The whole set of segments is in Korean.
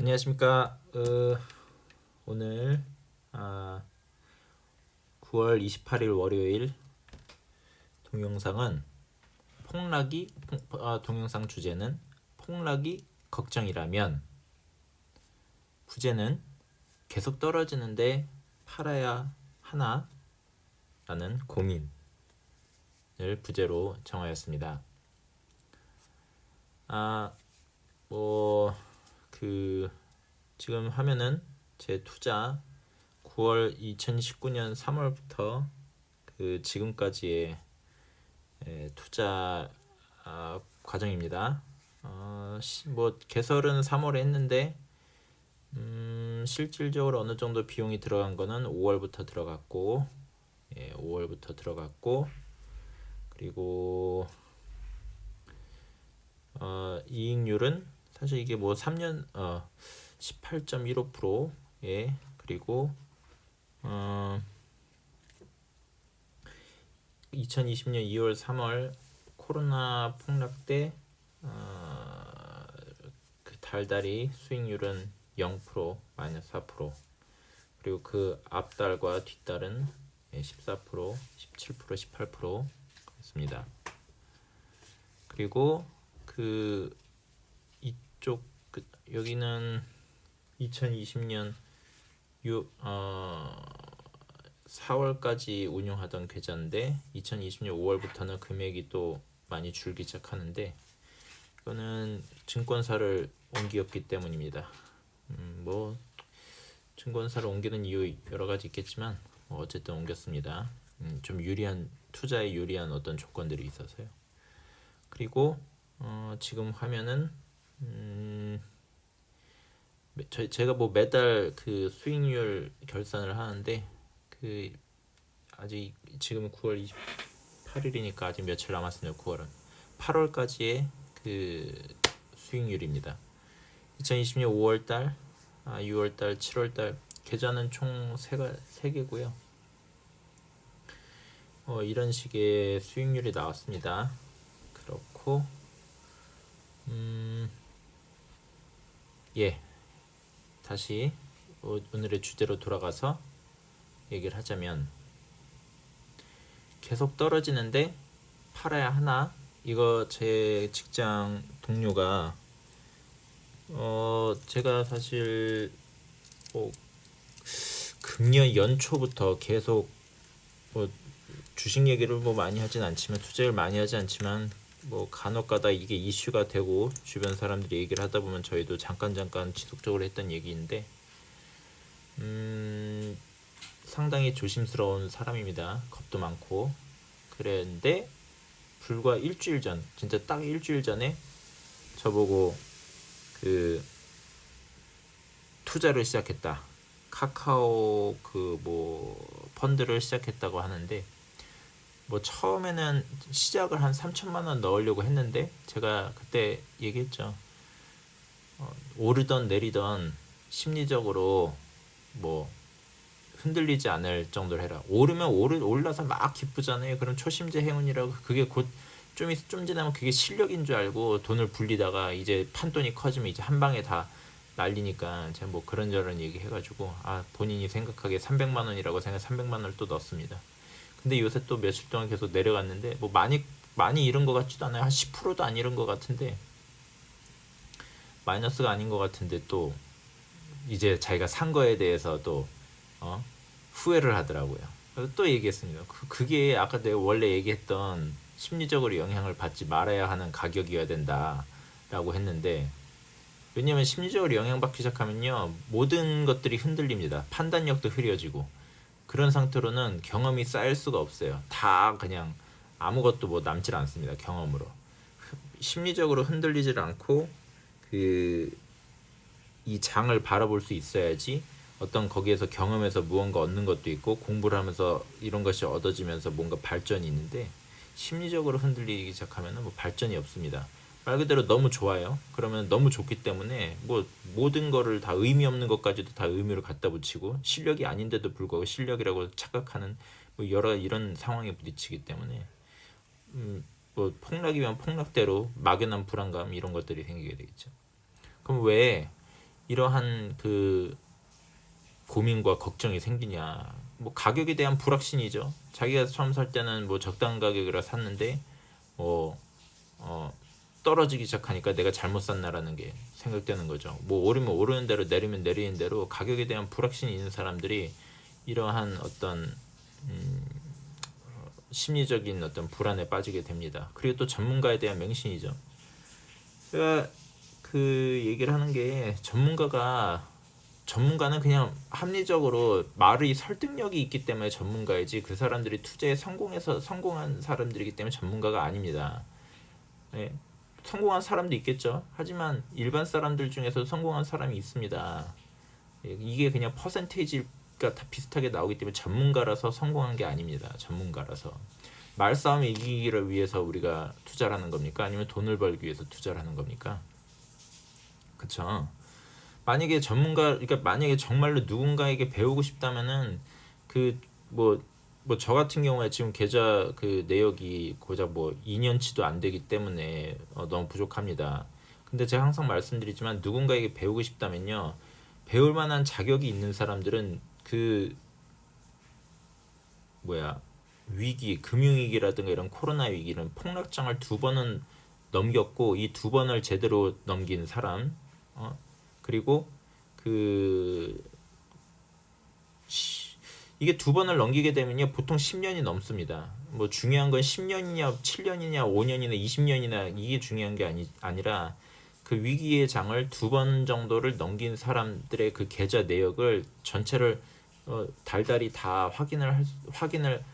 안녕하십니까. 어, 오늘 아, 9월 28일 월요일 동영상은 폭락이 폭- 아, 동영상 주제는 폭락이 걱정이라면 부제는 계속 떨어지는데 팔아야 하나 라는 고민을 부제로 정하였습니다. 아, 뭐 그 지금 하면은 제 투자 9월 2019년 3월부터 그 지금까지의 에, 투자 아, 과정입니다. 어, 시- 뭐 개설은 3월에 했는데 음, 실질적으로 어느 정도 비용이 들어간 거는 5월부터 들어갔고 예, 5월부터 들어갔고 그리고 어, 이익률은 사실 이게 뭐 3년 어 18.15%예 그리고 어 2020년 2월 3월 코로나 폭락 때 어, 그 달달이 수익률은 0% 마이너스 4% 그리고 그 앞달과 뒷달은 예, 14% 17% 18% 그렇습니다. 그리고 그이 쪽 그, 여기는 2020년 유, 어, 4월까지 운용하던 계좌인데 2020년 5월부터는 금액이 또 많이 줄기 시작하는데 이거는 증권사를 옮겼기 때문입니다. 음, 뭐 증권사를 옮기는 이유 여러 가지 있겠지만 뭐 어쨌든 옮겼습니다. 음, 좀 유리한 투자에 유리한 어떤 조건들이 있어서요. 그리고 어, 지금 화면은 음, 매- 저, 제가 뭐 매달 그 수익률 결산을 하는데 그 아직 지금 9월 28일이니까 아직 며칠 남았습니다. 9월은 8월까지의 그 수익률입니다. 2020년 5월달, 아, 6월달, 7월달 계좌는 총 3가, 3개고요. 어, 이런 식의 수익률이 나왔습니다. 그렇고 음, 예. 다시 오- 오늘의 주제로 돌아가서 얘기를 하자면 계속 떨어지는데 팔아야 하나? 이거 제 직장 동료가 어 제가 사실 뭐 금년 연초부터 계속 뭐 주식 얘기를 뭐 많이 하진 않지만 투자를 많이 하지 않지만 뭐 간혹가다 이게 이슈가 되고 주변 사람들이 얘기를 하다 보면 저희도 잠깐 잠깐 지속적으로 했던 얘기인데 음 상당히 조심스러운 사람입니다. 겁도 많고 그랬는데 불과 일주일 전 진짜 딱 일주일 전에 저보고 그 투자를 시작했다. 카카오 그 뭐 펀드를 시작했다고 하는데 뭐 처음에는 시작을 한 3천만 원 넣으려고 했는데 제가 그때 얘기했죠. 어, 오르던 내리던 심리적으로 뭐 흔들리지 않을 정도로 해라. 오르면 오르 올라서 막 기쁘잖아요. 그럼 초심제 행운이라고 그게 곧좀 있- 좀 지나면 그게 실력인 줄 알고 돈을 불리다가 이제 판돈이 커지면 이제 한 방에 다 날리니까 제가 뭐 그런저런 얘기 해가지고 아 본인이 생각하기에 300만 원이라고 생각 300만 원을 또 넣었습니다. 근데 요새 또 며칠 동안 계속 내려갔는데 뭐 많이 많이 잃은 것 같지도 않아요. 한 10%도 안 잃은 것 같은데 마이너스가 아닌 것 같은데 또 이제 자기가 산 거에 대해서 또 어? 후회를 하더라고요. 또 얘기했습니다. 그, 그게 아까 내가 원래 얘기했던 심리적으로 영향을 받지 말아야 하는 가격이어야 된다라고 했는데 왜냐면 심리적으로 영향받기 시작하면요 모든 것들이 흔들립니다. 판단력도 흐려지고 그런 상태로는 경험이 쌓일 수가 없어요. 다 그냥 아무것도 뭐 남질 않습니다. 경험으로 심리적으로 흔들리질 않고 그 이 장을 바라볼 수 있어야지 어떤 거기에서 경험에서 무언가 얻는 것도 있고 공부를 하면서 이런 것이 얻어지면서 뭔가 발전이 있는데 심리적으로 흔들리기 시작하면 뭐 발전이 없습니다. 말 그대로 너무 좋아요. 그러면 너무 좋기 때문에 뭐 모든 거를 다 의미 없는 것까지도 다 의미를 갖다 붙이고 실력이 아닌데도 불구하고 실력이라고 착각하는 뭐 여러 이런 상황에 부딪히기 때문에 음, 뭐 폭락이면 폭락대로 막연한 불안감 이런 것들이 생기게 되겠죠. 그럼 왜 이러한 그 고민과 걱정이 생기냐? 뭐 가격에 대한 불확신이죠. 자기가 처음 살 때는 뭐 적당한 가격이라 샀는데 뭐 어, 떨어지기 시작하니까 내가 잘못 샀나라는 게 생각되는 거죠. 뭐 오르면 오르는 대로 내리면 내리는 대로 가격에 대한 불확신이 있는 사람들이 이러한 어떤 음, 어, 심리적인 어떤 불안에 빠지게 됩니다. 그리고 또 전문가에 대한 맹신이죠. 제가 그 얘기를 하는 게 전문가가 전문가는 그냥 합리적으로 말이 설득력이 있기 때문에 전문가이지 그 사람들이 투자에 성공해서 성공한 사람들이기 때문에 전문가가 아닙니다. 예, 성공한 사람도 있겠죠. 하지만 일반 사람들 중에서 성공한 사람이 있습니다. 예, 이게 그냥 퍼센테이지가 다 비슷하게 나오기 때문에 전문가라서 성공한 게 아닙니다. 전문가라서 말싸움 이기기를 위해서 우리가 투자를 하는 겁니까? 아니면 돈을 벌기 위해서 투자를 하는 겁니까? 그쵸? 만약에 전문가, 그러니까 만약에 정말로 누군가에게 배우고 싶다면은 그 뭐 뭐 저 같은 경우에 지금 계좌 그 내역이 고작 뭐 2년치도 안 되기 때문에 어, 너무 부족합니다. 근데 제가 항상 말씀드리지만 누군가에게 배우고 싶다면요. 배울 만한 자격이 있는 사람들은 그 뭐야 위기, 금융위기라든가 이런 코로나 위기는 폭락장을 두 번은 넘겼고 이 두 번을 제대로 넘긴 사람, 어? 그리고 그 시- 이게 두 번을 넘기게 되면요 보통 10년이 넘습니다. 뭐 중요한 건 10년이냐, 7년이냐, 5년이나 20년이나 이게 중요한 게 아니 아니라 그 위기의 장을 두 번 정도를 넘긴 사람들의 그 계좌 내역을 전체를 어, 달달이 다 확인을 할, 수- 확인을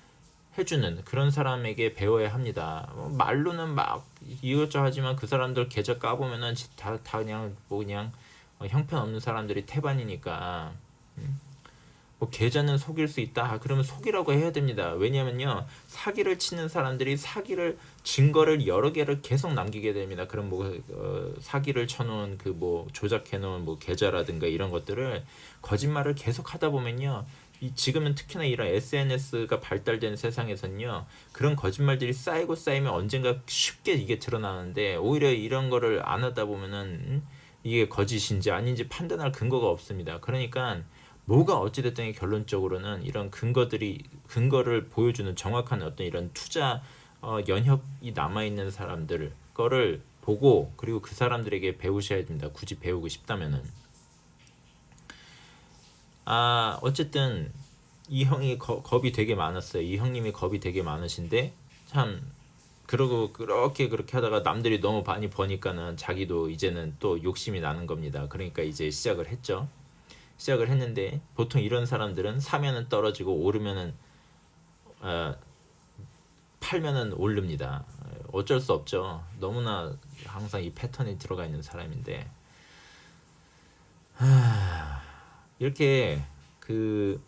해주는 그런 사람에게 배워야 합니다. 뭐 말로는 막 이것저것 하지만 그 사람들 계좌 까보면은 다, 다 그냥 뭐 그냥 어, 형편없는 사람들이 태반이니까 음. 뭐 계좌는 속일 수 있다. 아, 그러면 속이라고 해야 됩니다. 왜냐면요 사기를 치는 사람들이 사기를 증거를 여러 개를 계속 남기게 됩니다. 그럼 뭐 어, 사기를 쳐 놓은 그 뭐 조작해 놓은 뭐 계좌라든가 이런 것들을 거짓말을 계속 하다 보면요. 이 지금은 특히나 이런 SNS가 발달된 세상에서는요 그런 거짓말들이 쌓이고 쌓이면 언젠가 쉽게 이게 드러나는데 오히려 이런 거를 안 하다 보면은 음, 이게 거짓인지 아닌지 판단할 근거가 없습니다. 그러니까 뭐가 어찌됐든 결론적으로는 이런 근거들이 근거를 보여주는 정확한 어떤 이런 투자 어, 연혁이 남아 있는 사람들 거를 보고 그리고 그 사람들에게 배우셔야 됩니다. 굳이 배우고 싶다면은 아 어쨌든 이 형이 거- 겁이 되게 많았어요. 이 형님이 겁이 되게 많으신데 참 그러고 그렇게 그렇게 하다가 남들이 너무 많이 버니까는 자기도 이제는 또 욕심이 나는 겁니다. 그러니까 이제 시작을 했죠. 시작을 했는데 보통 이런 사람들은 사면은 떨어지고 오르면은 어, 팔면은 오릅니다. 어쩔 수 없죠. 너무나 항상 이 패턴이 들어가 있는 사람인데 하, 이렇게 그,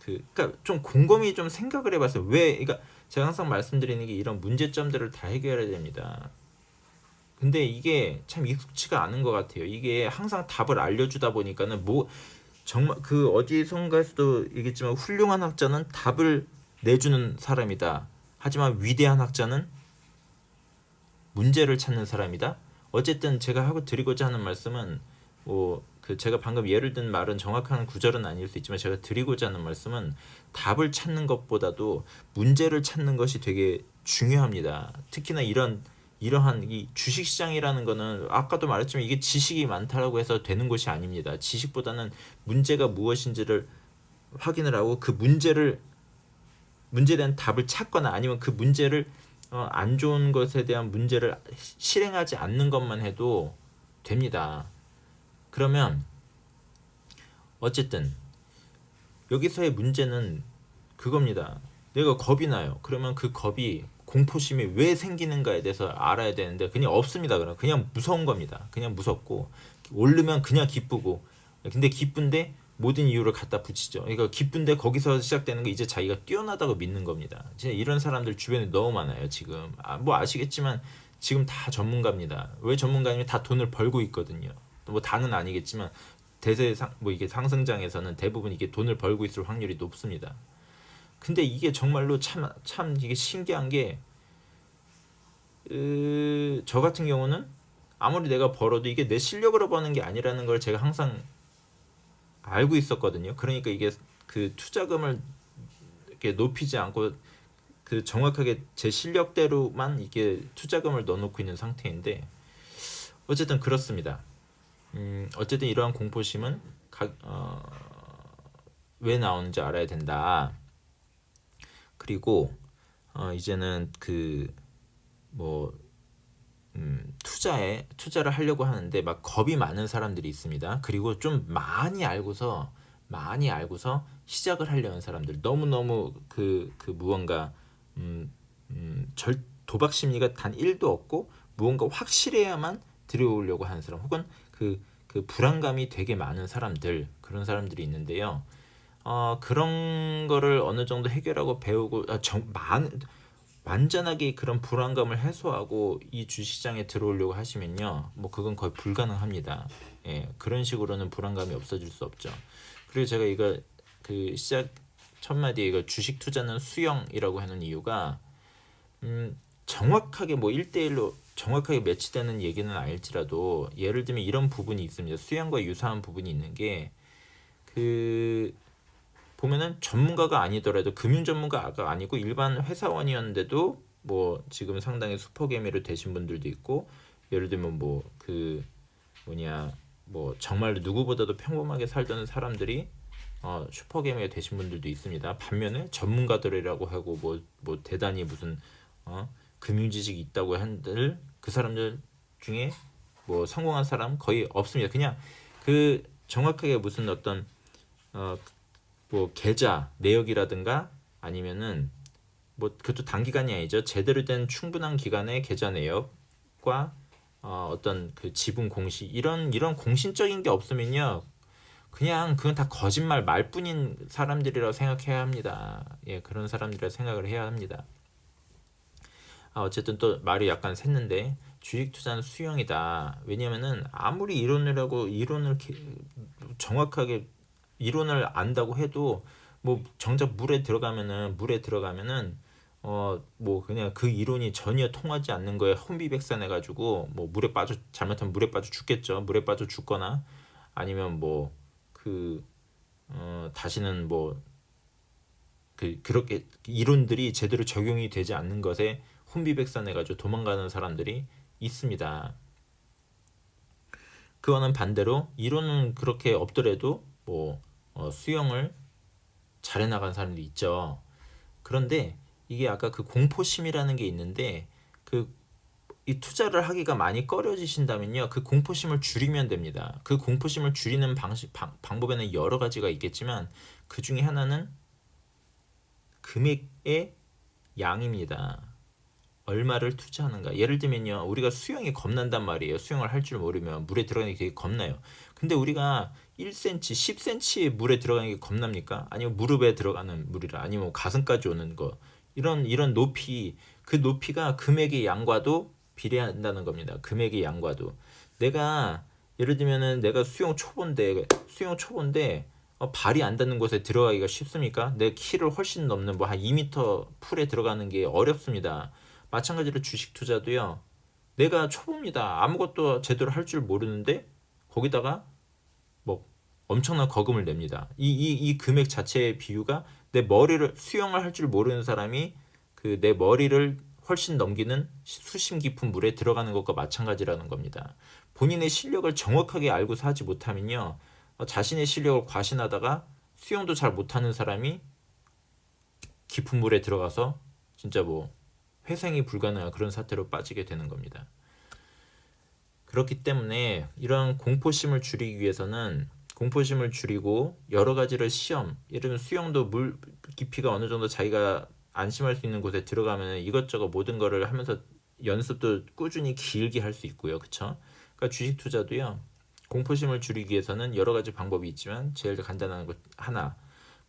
그, 그니까 좀 곰곰이 좀 생각을 해봤어요. 왜, 그러니까 제가 항상 말씀드리는 게 이런 문제점들을 다 해결해야 됩니다. 근데 이게 참 익숙치가 않은 것 같아요. 이게 항상 답을 알려주다 보니까는 뭐 정말 그 어디선가에서도 얘기했지만 훌륭한 학자는 답을 내주는 사람이다. 하지만 위대한 학자는 문제를 찾는 사람이다. 어쨌든 제가 하고 드리고자 하는 말씀은 뭐 그 제가 방금 예를 든 말은 정확한 구절은 아닐 수 있지만 제가 드리고자 하는 말씀은 답을 찾는 것보다도 문제를 찾는 것이 되게 중요합니다. 특히나 이런 이러한 이 주식 시장이라는 거는 아까도 말했지만 이게 지식이 많다라고 해서 되는 것이 아닙니다. 지식보다는 문제가 무엇인지를 확인을 하고 그 문제를 문제에 대한 답을 찾거나 아니면 그 문제를 어, 안 좋은 것에 대한 문제를 시- 실행하지 않는 것만 해도 됩니다. 그러면 어쨌든 여기서의 문제는 그겁니다. 내가 겁이 나요. 그러면 그 겁이 공포심이 왜 생기는가에 대해서 알아야 되는데 그냥 없습니다. 그럼 그냥 무서운 겁니다. 그냥 무섭고 오르면 그냥 기쁘고 근데 기쁜데 모든 이유를 갖다 붙이죠. 그러니까 기쁜데 거기서 시작되는 게 이제 자기가 뛰어나다고 믿는 겁니다. 진짜 이런 사람들 주변에 너무 많아요. 지금 아, 뭐 아시겠지만 지금 다 전문가입니다. 왜 전문가냐면 다 돈을 벌고 있거든요. 뭐 다는 아니겠지만 대세 상, 뭐 이게 상승장에서는 대부분 이게 돈을 벌고 있을 확률이 높습니다. 근데 이게 정말로 참, 참 이게 신기한 게, 으, 저 같은 경우는 아무리 내가 벌어도 이게 내 실력으로 버는 게 아니라는 걸 제가 항상 알고 있었거든요. 그러니까 이게 그 투자금을 이렇게 높이지 않고 그 정확하게 제 실력대로만 이게 투자금을 넣어놓고 있는 상태인데 어쨌든 그렇습니다. 음, 어쨌든 이러한 공포심은 가, 어, 왜 나오는지 알아야 된다. 그리고 어, 이제는 그뭐 음, 투자에 투자를 하려고 하는데 막 겁이 많은 사람들이 있습니다. 그리고 좀 많이 알고서 많이 알고서 시작을 하려는 사람들 너무 너무 그 그 무언가 음, 음, 절 도박 심리가 단 1도 없고 무언가 확실해야만 들여오려고 하는 사람 혹은 그, 그 불안감이 되게 많은 사람들 그런 사람들이 있는데요. 어, 그런 거를 어느 정도 해결하고 배우고 아, 정, 많, 완전하게 그런 불안감을 해소하고 이 주시장에 들어오려고 하시면요. 뭐 그건 거의 불가능합니다. 예, 그런 식으로는 불안감이 없어질 수 없죠. 그리고 제가 이거 그 시작 첫 마디에 이거 주식 투자는 수영이라고 하는 이유가 음, 정확하게 뭐 1대1로 정확하게 매치되는 얘기는 아닐지라도 예를 들면 이런 부분이 있습니다. 수영과 유사한 부분이 있는 게 그 보면은 전문가가 아니더라도 금융 전문가가 아니고 일반 회사원이었는데도 뭐 지금 상당히 슈퍼개미로 되신 분들도 있고 예를 들면 뭐 그 뭐냐 뭐 정말로 누구보다도 평범하게 살던 사람들이 어, 슈퍼개미가 되신 분들도 있습니다. 반면에 전문가들이라고 하고 뭐, 뭐 대단히 무슨 어, 금융 지식이 있다고 한들 그 사람들 중에 뭐 성공한 사람 거의 없습니다. 그냥 그 정확하게 무슨 어떤 어, 뭐 계좌 내역이라든가 아니면은 뭐 그것도 단기간이 아니죠. 제대로 된 충분한 기간의 계좌 내역과 어, 어떤 그 지분 공시 이런 이런 공신적인 게 없으면요. 그냥 그건 다 거짓말 말뿐인 사람들이라고 생각해야 합니다. 예, 그런 사람들이라 생각을 해야 합니다. 아, 어쨌든 또 말이 약간 샜는데 주식 투자는 수영이다. 왜냐면은 아무리 이론을 하고 이론을 기- 정확하게 이론을 안다고 해도 뭐 정작 물에 들어가면은 물에 들어가면은 어 뭐 그냥 그 이론이 전혀 통하지 않는 거에 혼비백산해 가지고 뭐 물에 빠져 잘못하면 물에 빠져 죽겠죠. 물에 빠져 죽거나 아니면 뭐그 어, 다시는 뭐 그 그렇게 이론들이 제대로 적용이 되지 않는 것에 혼비백산해 가지고 도망가는 사람들이 있습니다. 그거는 반대로 이론은 그렇게 없더라도 뭐 어, 수영을 잘해 나간 사람도 있죠. 그런데 이게 아까 그 공포심이라는 게 있는데 그 이 투자를 하기가 많이 꺼려지신다면요. 그 공포심을 줄이면 됩니다. 그 공포심을 줄이는 방식 방, 방법에는 여러 가지가 있겠지만 그 중에 하나는 금액의 양입니다. 얼마를 투자하는가. 예를 들면요. 우리가 수영이 겁난단 말이에요. 수영을 할 줄 모르면 물에 들어가는 게 되게 겁나요. 근데 우리가 1cm, 10cm의 물에 들어가는 게 겁납니까? 아니면 무릎에 들어가는 물이라 아니면 뭐 가슴까지 오는 거. 이런 이런 높이 그 높이가 금액의 양과도 비례한다는 겁니다. 금액의 양과도. 내가 예를 들면은 내가 수영 초보인데 수영 초보인데 어, 발이 안 닿는 곳에 들어가기가 쉽습니까? 내 키를 훨씬 넘는 뭐 한 2m 풀에 들어가는 게 어렵습니다. 마찬가지로 주식 투자도요. 내가 초보입니다. 아무것도 제대로 할 줄 모르는데 거기다가 뭐 엄청난 거금을 냅니다. 이, 이, 이 금액 자체의 비유가 내 머리를 수영을 할 줄 모르는 사람이 그 내 머리를 훨씬 넘기는 수심 깊은 물에 들어가는 것과 마찬가지라는 겁니다. 본인의 실력을 정확하게 알고서 하지 못하면요. 어, 자신의 실력을 과신하다가 수영도 잘 못하는 사람이 깊은 물에 들어가서 진짜 뭐 회생이 불가능한 그런 사태로 빠지게 되는 겁니다. 그렇기 때문에 이러한 공포심을 줄이기 위해서는 공포심을 줄이고 여러 가지를 시험, 예를 수영도 물 깊이가 어느 정도 자기가 안심할 수 있는 곳에 들어가면 이것저것 모든 거를 하면서 연습도 꾸준히 길게 할 수 있고요. 그쵸? 그러니까 주식 투자도요. 공포심을 줄이기 위해서는 여러 가지 방법이 있지만 제일 간단한 것 하나.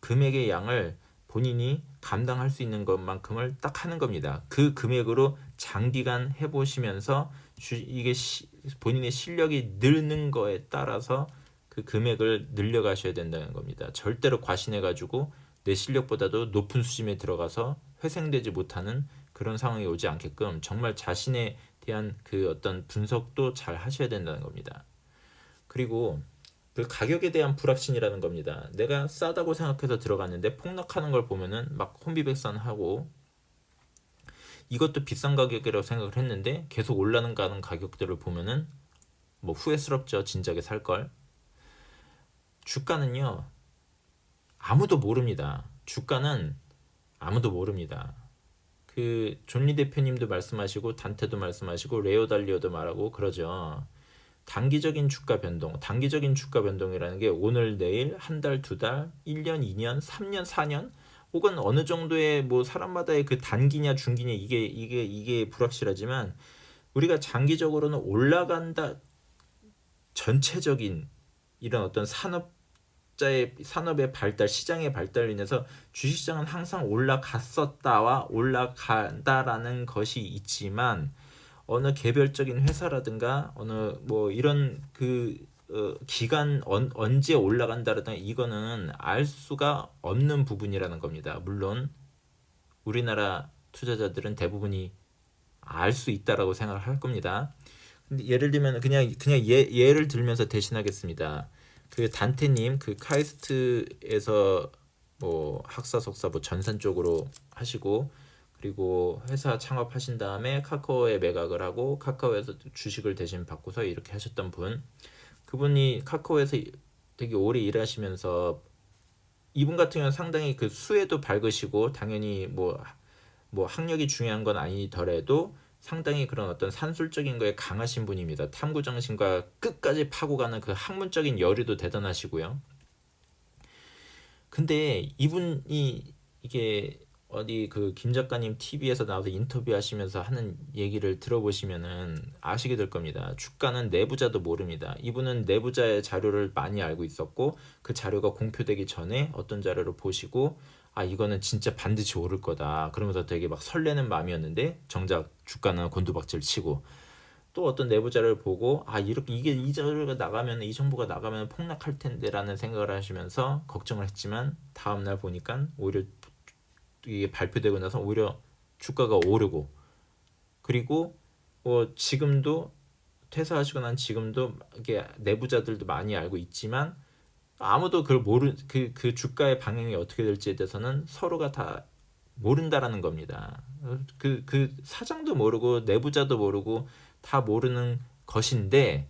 금액의 양을 본인이 감당할 수 있는 것만큼을 딱 하는 겁니다. 그 금액으로 장기간 해보시면서 주, 이게 시, 본인의 실력이 늘는 거에 따라서 그 금액을 늘려가셔야 된다는 겁니다. 절대로 과신해가지고 내 실력보다도 높은 수준에 들어가서 회생되지 못하는 그런 상황이 오지 않게끔 정말 자신의 대한 그 어떤 분석도 잘 하셔야 된다는 겁니다. 그리고 그 가격에 대한 불확신이라는 겁니다. 내가 싸다고 생각해서 들어갔는데 폭락하는 걸 보면은 막 혼비백산하고 이것도 비싼 가격이라고 생각을 했는데 계속 올라는 가는 가격들을 보면은 뭐 후회스럽죠. 진작에 살 걸. 주가는요. 아무도 모릅니다. 주가는 아무도 모릅니다. 그 존리 대표님도 말씀하시고 단테도 말씀하시고 레오 달리오도 말하고 그러죠. 단기적인 주가 변동, 단기적인 주가 변동이라는 게 오늘 내일 한 달, 두 달, 1년, 2년, 3년, 4년 혹은 어느 정도의 뭐 사람마다의 그 단기냐 중기냐 이게 이게 이게 불확실하지만 우리가 장기적으로는 올라간다 전체적인 이런 어떤 산업 자의 산업의 발달, 시장의 발달로 인해서 주식시장은 항상 올라갔었다와 올라간다라는 것이 있지만 어느 개별적인 회사라든가 어느 뭐 이런 그 어, 기간 언, 언제 올라간다라든가 이거는 알 수가 없는 부분이라는 겁니다. 물론 우리나라 투자자들은 대부분이 알 수 있다라고 생각을 할 겁니다. 근데 예를 들면 그냥 그냥 예, 예를 들면서 대신하겠습니다. 그 단테님 그 카이스트에서 뭐 학사 석사 뭐 전산 쪽으로 하시고 그리고 회사 창업하신 다음에 카카오에 매각을 하고 카카오에서 주식을 대신 받고서 이렇게 하셨던 분. 그분이 카카오에서 되게 오래 일하시면서 이분 같은 경우는 상당히 그 수에도 밝으시고 당연히 뭐뭐 학력이 중요한 건 아니더라도 상당히 그런 어떤 산술적인 거에 강하신 분입니다. 탐구 정신과 끝까지 파고 가는 그 학문적인 열의도 대단하시고요. 근데 이분이 이게 어디 그 김 작가님 TV에서 나와서 인터뷰하시면서 하는 얘기를 들어보시면은 아시게 될 겁니다. 주가는 내부자도 모릅니다. 이분은 내부자의 자료를 많이 알고 있었고 그 자료가 공표되기 전에 어떤 자료를 보시고 아 이거는 진짜 반드시 오를 거다. 그러면서 되게 막 설레는 마음이었는데 정작 주가는 곤두박질 치고 또 어떤 내부자를 보고 아 이렇게 이게 이 자료가 나가면 이 정보가 나가면 폭락할 텐데라는 생각을 하시면서 걱정을 했지만 다음 날 보니까 오히려 이게 발표되고 나서 오히려 주가가 오르고 그리고 뭐 지금도 퇴사하시고 난 지금도 이게 내부자들도 많이 알고 있지만 아무도 그걸 모르 그, 그 주가의 방향이 어떻게 될지에 대해서는 서로가 다 모른다라는 겁니다. 그, 그 사장도 모르고 내부자도 모르고 다 모르는 것인데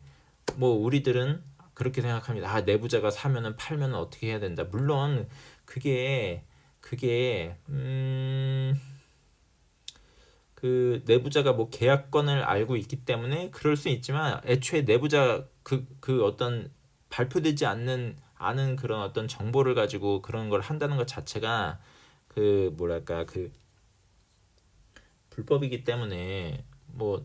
뭐 우리들은 그렇게 생각합니다. 아, 내부자가 사면은 팔면은 어떻게 해야 된다. 물론 그게 그게 음. 그 내부자가 뭐 계약권을 알고 있기 때문에 그럴 수 있지만 애초에 내부자 그, 그 어떤 발표되지 않는 아는 그런 어떤 정보를 가지고 그런 걸 한다는 것 자체가 그 뭐랄까 그 불법이기 때문에 뭐이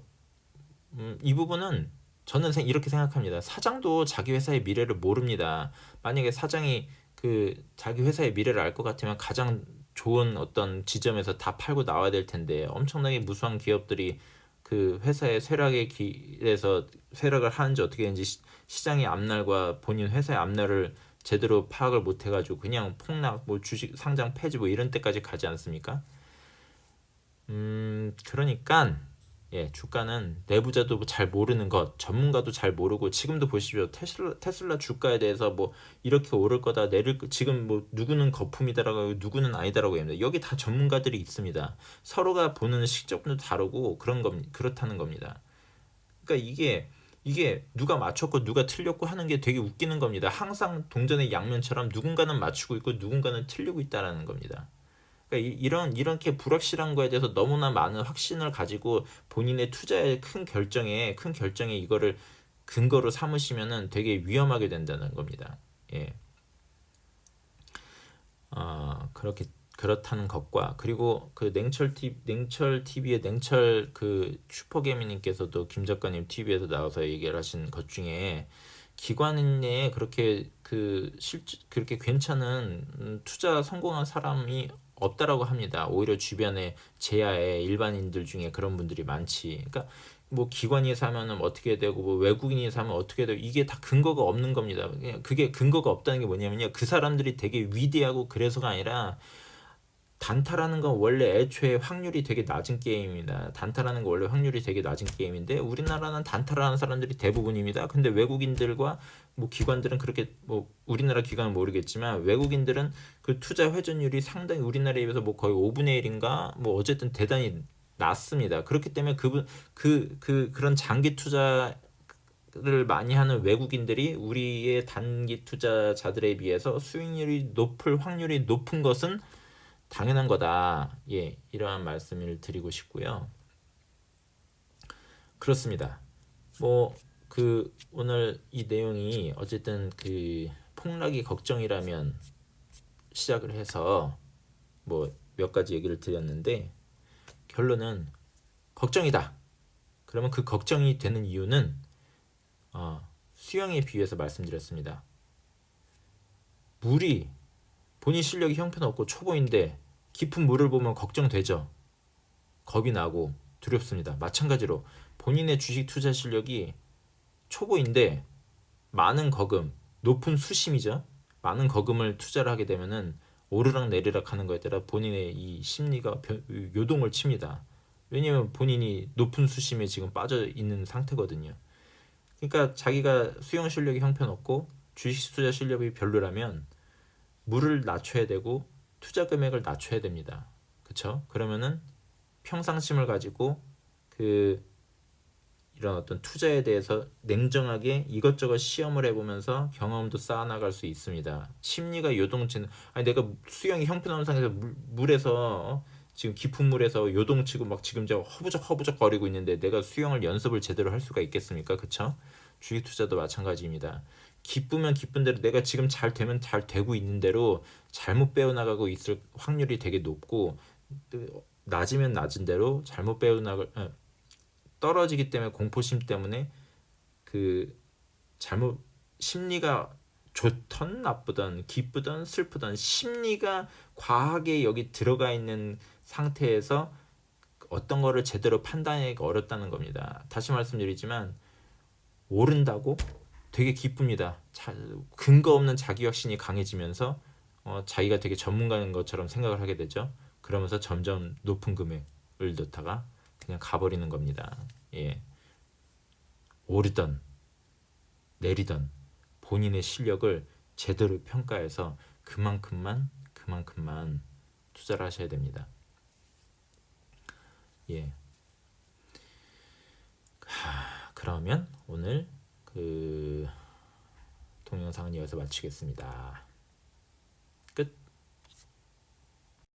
음, 부분은 저는 이렇게 생각합니다. 사장도 자기 회사의 미래를 모릅니다. 만약에 사장이 그 자기 회사의 미래를 알 것 같으면 가장 좋은 어떤 지점에서 다 팔고 나와야 될 텐데 엄청나게 무수한 기업들이 그 회사의 쇠락의 길에서 쇠락을 하는지 어떻게 되는지 시 장의 앞날과 본인 회사의 앞날을 제대로 파악을 못 해가지고 그냥 폭락 뭐 주식 상장 폐지 뭐 이런 때까지 가지 않습니까? 음 그러니까 예, 주가는 내부자도 잘 모르는 것, 전문가도 잘 모르고 지금도 보십시오. 테슬라, 테슬라 주가에 대해서 뭐 이렇게 오를 거다, 내릴 지금 뭐 누구는 거품이다라고 누구는 아니다라고 합니다. 여기 다 전문가들이 있습니다. 서로가 보는 시점도 다르고 그런 겁 그렇다는 겁니다. 그러니까 이게 이게 누가 맞췄고 누가 틀렸고 하는 게 되게 웃기는 겁니다. 항상 동전의 양면처럼 누군가는 맞추고 있고 누군가는 틀리고 있다라는 겁니다. 그러니까 이런 이렇게 불확실한 거에 대해서 너무나 많은 확신을 가지고 본인의 투자의 큰 결정에 큰 결정에 이거를 근거로 삼으시면은 되게 위험하게 된다는 겁니다. 예. 어, 그렇게 그렇다는 것과 그리고 그 냉철 TV 냉철 TV의 냉철 그 슈퍼개미님께서도 김 작가님 TV에서 나와서 얘기를 하신 것 중에 기관 내에 그렇게 그 실 그렇게 괜찮은 투자 성공한 사람이 없다라고 합니다. 오히려 주변에 제야의 일반인들 중에 그런 분들이 많지. 그러니까 뭐 기관이 사면은 어떻게 되고 뭐 외국인이 사면 어떻게 되고 이게 다 근거가 없는 겁니다. 그게 근거가 없다는 게 뭐냐면요. 그 사람들이 되게 위대하고 그래서가 아니라 단타라는 건 원래 애초에 확률이 되게 낮은 게임입니다. 단타라는 건 원래 확률이 되게 낮은 게임인데 우리나라는 단타라는 사람들이 대부분입니다. 근데 외국인들과 뭐 기관들은 그렇게 뭐 우리나라 기관은 모르겠지만 외국인들은 그 투자 회전율이 상당히 우리나라에 비해서 뭐 거의 5분의 1인가 뭐 어쨌든 대단히 낮습니다. 그렇기 때문에 그분 그 그 그런 장기 투자 를 많이 하는 외국인들이 우리의 단기 투자자들에 비해서 수익률이 높을 확률이 높은 것은 당연한 거다. 예, 이러한 말씀을 드리고 싶고요. 그렇습니다. 뭐 그 오늘 이 내용이 어쨌든 그 폭락이 걱정이라면 시작을 해서 뭐 몇 가지 얘기를 드렸는데 결론은 걱정이다. 그러면 그 걱정이 되는 이유는 어, 수영에 비유해서 말씀드렸습니다. 물이 본인 실력이 형편없고 초보인데 깊은 물을 보면 걱정되죠. 겁이 나고 두렵습니다. 마찬가지로 본인의 주식 투자 실력이 초보인데 많은 거금, 높은 수심이죠. 많은 거금을 투자를 하게 되면은 오르락 내리락 하는 거에 따라 본인의 이 심리가 변- 요동을 칩니다. 왜냐면 본인이 높은 수심에 지금 빠져 있는 상태거든요. 그러니까 자기가 수영 실력이 형편없고 주식 투자 실력이 별로라면 물을 낮춰야 되고 투자 금액을 낮춰야 됩니다. 그쵸? 그러면은 평상심을 가지고 그 이런 어떤 투자에 대해서 냉정하게 이것저것 시험을 해보면서 경험도 쌓아나갈 수 있습니다. 심리가 요동치는 아니 내가 수영이 물, 물에서 어? 지금 깊은 물에서 요동치고 막 지금 저 허부적 허부적 거리고 있는데 내가 수영을 연습을 제대로 할 수가 있겠습니까? 그쵸? 주식 투자도 마찬가지입니다. 기쁘면 기쁜 대로 내가 지금 잘 되면 잘 되고 있는 대로 잘못 배워나가고 있을 확률이 되게 높고 또 낮으면 낮은 대로 잘못 배워나갈 어, 떨어지기 때문에 공포심 때문에 그 잘못 심리가 좋던 나쁘던 기쁘던 슬프던 심리가 과하게 여기 들어가 있는 상태에서 어떤 거를 제대로 판단하기가 어렵다는 겁니다. 다시 말씀드리지만 오른다고 되게 기쁩니다. 자, 근거 없는 자기 확신이 강해지면서 어, 자기가 되게 전문가인 것처럼 생각을 하게 되죠. 그러면서 점점 높은 금액을 넣다가 그냥 가버리는 겁니다. 예. 오르던 내리던 본인의 실력을 제대로 평가해서 그만큼만 그만큼만 투자를 하셔야 됩니다. 예. 하, 그러면 오늘 그 동영상은 여기서 마치겠습니다. 끝.